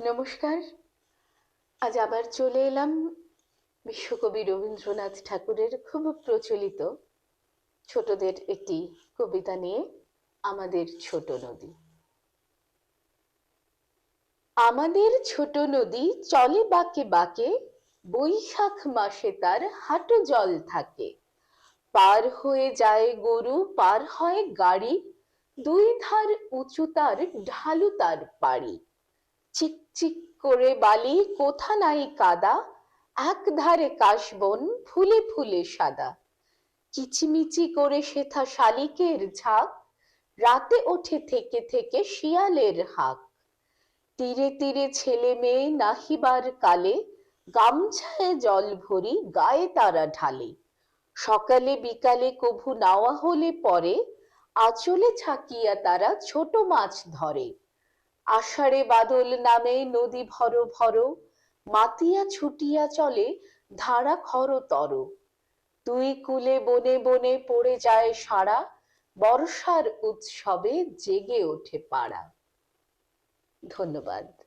নমস্কার। আজ আবার চলে এলাম বিশ্বকবি রবীন্দ্রনাথ ঠাকুরের খুব প্রচলিত ছোটদের একটি কবিতা নিয়ে আমাদের ছোট নদী। আমাদের ছোট নদী চলে বাঁকে বাঁকে, বৈশাখ মাসে তার হাঁটু জল থাকে। পার হয়ে যায় গরু, পার হয় গাড়ি, দুই ধার উঁচু তার ঢালু তার পাড়ি। চিকচিক করে বালি, কোথা নাই কাদা? এক ধারে কাশবন, ফুলে ফুলে সাদা। কিচিমিচি করে সেথা শালিকের ঝাঁক, রাতে ওঠে থেকে থেকে শিয়ালের হাক। তীরে তীরে ছেলে মেয়ে নাহিবার কালে, গামছায় জল ভরি গায়ে তারা ঢালে। সকালে বিকালে কভু নাওয়া হলে পরে, আঁচলে ছাকিয়া তারা ছোট মাছ ধরে। আষাঢ়ে বাদল নামে নদী ভর ভর, মাতিয়া ছুটিয়া চলে ধারা খর তর। তুই কুলে বনে বনে পড়ে যায় সারা, বর্ষার উৎসবে জেগে ওঠে পাড়া। ধন্যবাদ।